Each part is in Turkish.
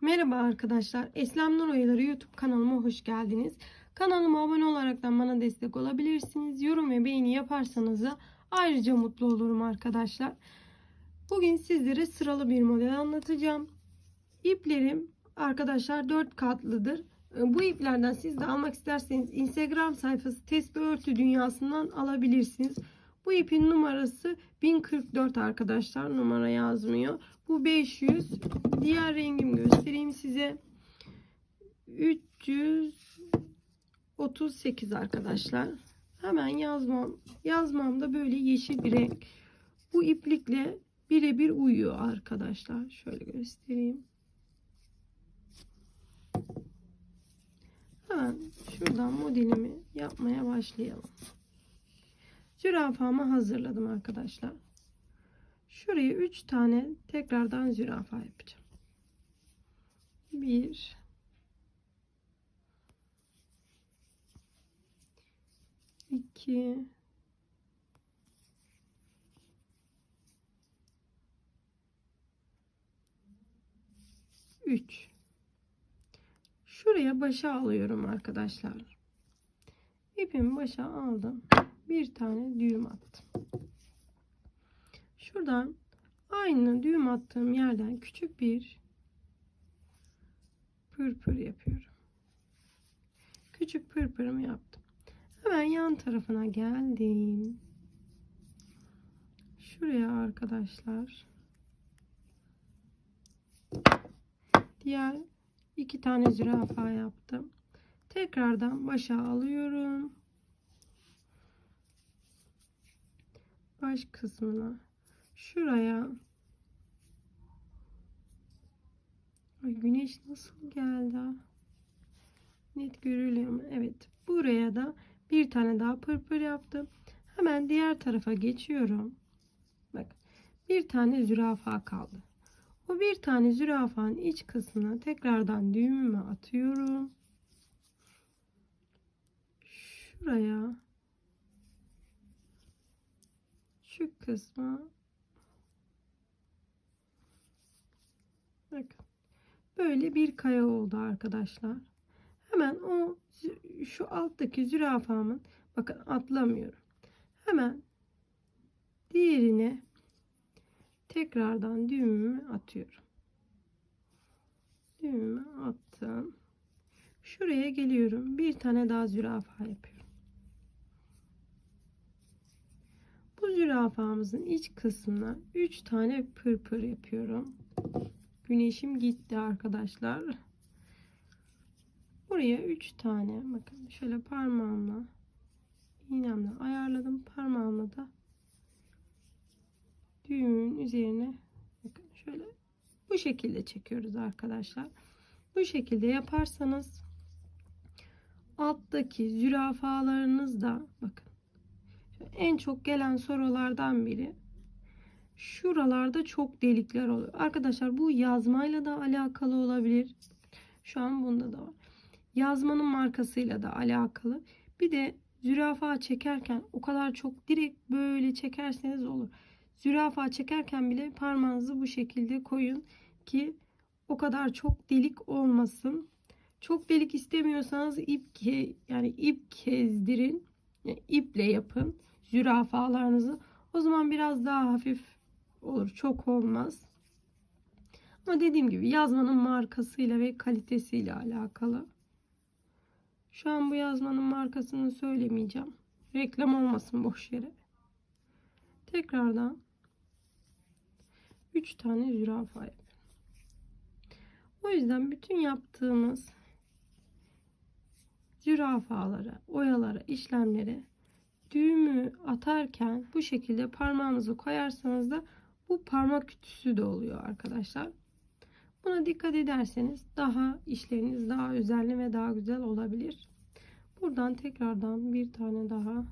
Merhaba arkadaşlar. Eslem Nur Oyaları YouTube kanalıma hoş geldiniz. Kanalıma abone olaraktan bana destek olabilirsiniz. Yorum ve beğeni yaparsanız da ayrıca mutlu olurum arkadaşlar. Bugün sizlere sıralı bir model anlatacağım. İplerim arkadaşlar 4 katlıdır. Bu iplerden siz de almak isterseniz Instagram sayfası Tesbih Örtü Dünyası'ndan alabilirsiniz. Bu ipin numarası 1044 arkadaşlar. Numara yazmıyor. Bu 500. Diğer rengimi göstereyim size. 338 arkadaşlar. Hemen yazmam. Yazmamda böyle yeşil bir renk. Bu iplikle birebir uyuyor arkadaşlar. Şöyle göstereyim. Hemen şuradan modelimi yapmaya başlayalım. Zürafamı hazırladım arkadaşlar. Şuraya 3 tane tekrardan zürafa yapacağım. 1 2 3 Şuraya başa alıyorum arkadaşlar. İpimi başa aldım. Bir tane düğüm attım. Şuradan aynı düğüm attığım yerden küçük bir pırpır yapıyorum. Küçük pırpırımı yaptım. Hemen yan tarafına geldim. Şuraya arkadaşlar. Diğer iki tane zürafa yaptım. Tekrardan başa alıyorum. Baş kısmına şuraya Ay güneş nasıl geldi? Net görülüyor mu? Evet. Buraya da bir tane daha pırpır yaptım. Hemen diğer tarafa geçiyorum. Bak. Bir tane zürafa kaldı. O bir tane zürafanın iç kısmına tekrardan düğümümü atıyorum. Şuraya şu kısma bakın böyle bir kaya oldu arkadaşlar. Hemen o şu alttaki zürafamın bakın atlamıyorum. Hemen diğerine tekrardan düğümümü atıyorum. Düğümümü attım. Şuraya geliyorum. Bir tane daha zürafa yapıyorum. Bu zürafamızın iç kısmına 3 tane pırpır yapıyorum. Güneşim gitti arkadaşlar. Buraya 3 tane bakın şöyle parmağımla iğnemle ayarladım. Parmağımla da düğümün üzerine bakın şöyle bu şekilde çekiyoruz arkadaşlar. Bu şekilde yaparsanız alttaki zürafalarınız da bakın en çok gelen sorulardan biri şuralarda çok delikler oluyor. Arkadaşlar bu yazmayla da alakalı olabilir. Şu an bunda da var. Yazmanın markasıyla da alakalı. Bir de zürafa çekerken o kadar çok direkt böyle çekerseniz olur. Zürafa çekerken bile parmağınızı bu şekilde koyun ki o kadar çok delik olmasın. Çok delik istemiyorsanız ip ke yani ip kezdirin. İple yapın zürafalarınızı. O zaman biraz daha hafif olur. Çok olmaz. Ama dediğim gibi yazmanın markasıyla ve kalitesiyle alakalı. Şu an bu yazmanın markasını söylemeyeceğim. Reklam olmasın boş yere. Tekrardan 3 tane zürafa yapıyorum. O yüzden bütün yaptığımız zürafalara, oyalara, işlemlere düğümü atarken bu şekilde parmağınızı koyarsanız da bu parmak ütüsü de oluyor arkadaşlar. Buna dikkat ederseniz daha işleriniz daha özenli ve daha güzel olabilir. Buradan tekrardan bir tane daha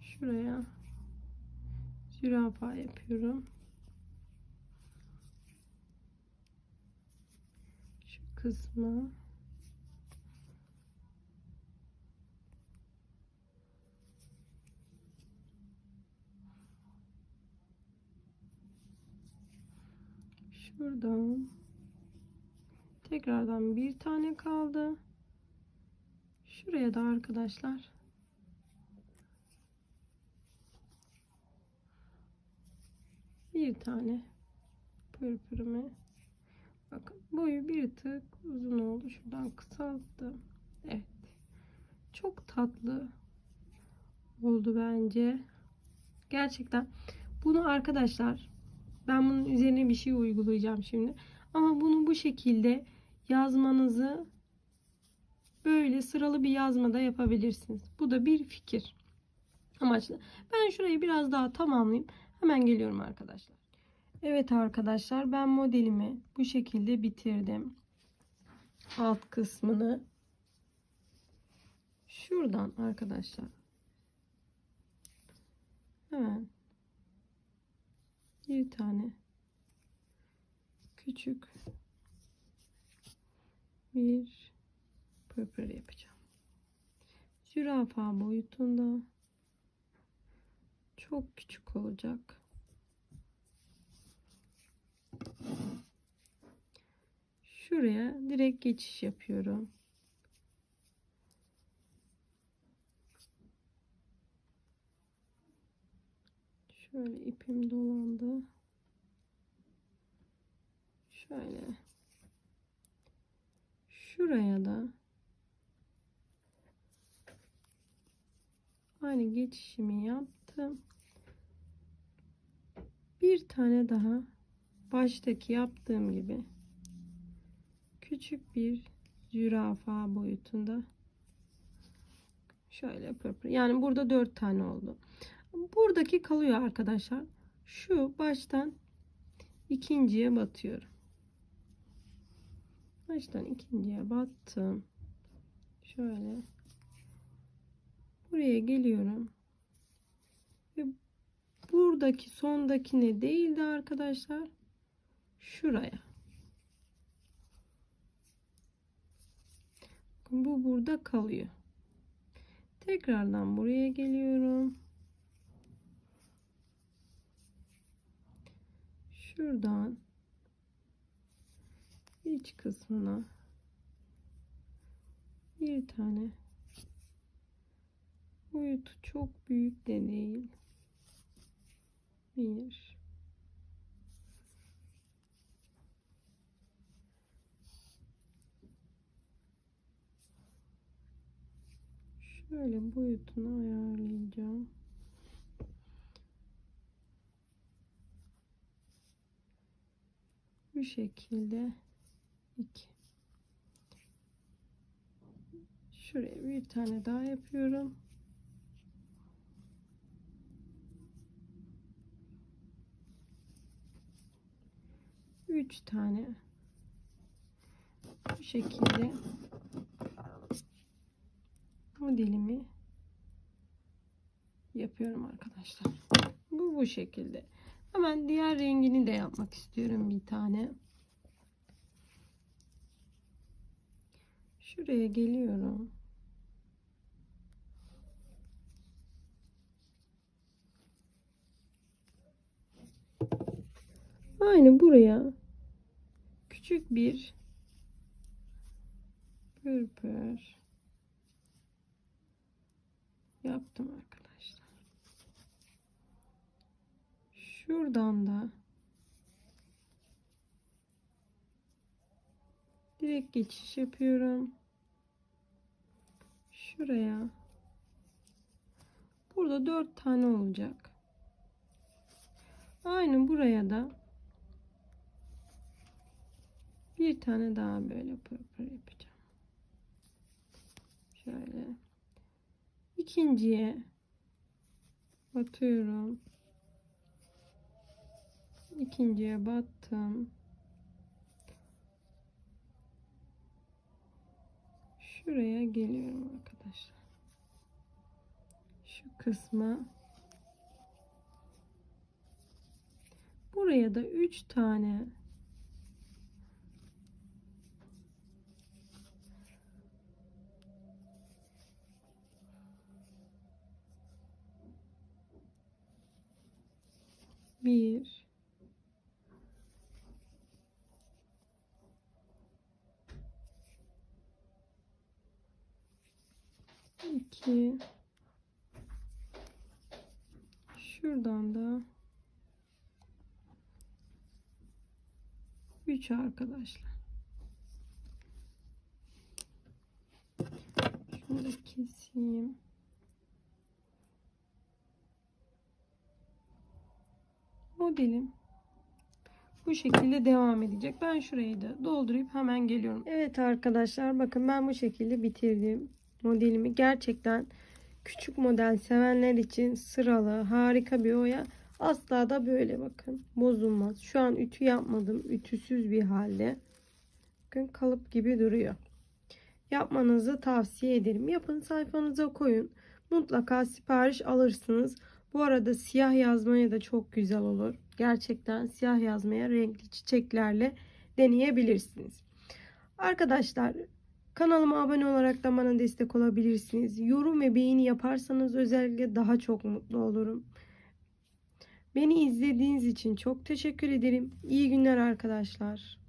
şuraya zürafa yapıyorum. Şu kısmı Şuradan tekrardan bir tane kaldı. Şuraya da arkadaşlar bir tane pırpırımı boyu bir tık uzun oldu. Şuradan kısalttım. Evet. Çok tatlı oldu bence. Gerçekten bunu arkadaşlar ben bunun üzerine bir şey uygulayacağım şimdi. Ama bunu bu şekilde yazmanızı böyle sıralı bir yazmada yapabilirsiniz. Bu da bir fikir amaçlı. Ben şurayı biraz daha tamamlayayım. Hemen geliyorum arkadaşlar. Evet arkadaşlar ben modelimi bu şekilde bitirdim. Alt kısmını şuradan arkadaşlar hemen bir tane küçük bir pırpır yapacağım. Zürafa boyutunda çok küçük olacak. Şuraya direkt geçiş yapıyorum. Şöyle ipim dolandı. Şöyle. Şuraya da aynı geçişimi yaptım. Bir tane daha baştaki yaptığım gibi küçük bir zürafa boyutunda şöyle pırpır. Yani burada dört tane oldu. Buradaki kalıyor arkadaşlar. Şu baştan ikinciye batıyorum. Baştan ikinciye battım. Şöyle buraya geliyorum. Ve buradaki sondakine değil de arkadaşlar şuraya. Bu burada kalıyor. Tekrardan buraya geliyorum. Şuradan iç kısmına bir tane boyutu çok büyük de değil. Bir Şöyle boyutunu ayarlayacağım. Bu şekilde iki. Şuraya bir tane daha yapıyorum. Üç tane bu şekilde modelimi yapıyorum arkadaşlar. Bu bu şekilde. Hemen diğer rengini de yapmak istiyorum bir tane. Şuraya geliyorum. Aynı buraya küçük bir pırpır yaptım arkadaşlar. Şuradan da direkt geçiş yapıyorum. Şuraya. Burada dört tane olacak. Aynı buraya da bir tane daha böyle pırpır yapacağım. Şöyle. İkinciye batıyorum. İkinciye battım. Şuraya geliyorum arkadaşlar. Şu kısma buraya da 3 tane Bir. İki. Şuradan da üç arkadaşlar. Şunu da keseyim. Modelim bu şekilde devam edecek. Ben şurayı da doldurup hemen geliyorum. Evet arkadaşlar bakın ben bu şekilde bitirdim modelimi. Gerçekten küçük model sevenler için sıralı harika bir oya. Asla da böyle bakın bozulmaz. Şu an ütü yapmadım. Ütüsüz bir halde. Bakın kalıp gibi duruyor. Yapmanızı tavsiye ederim. Yapın sayfanıza koyun. Mutlaka sipariş alırsınız. Bu arada siyah yazmaya da çok güzel olur. Gerçekten siyah yazmaya renkli çiçeklerle deneyebilirsiniz. Arkadaşlar kanalıma abone olarak da bana destek olabilirsiniz. Yorum ve beğeni yaparsanız özellikle daha çok mutlu olurum. Beni izlediğiniz için çok teşekkür ederim. İyi günler arkadaşlar.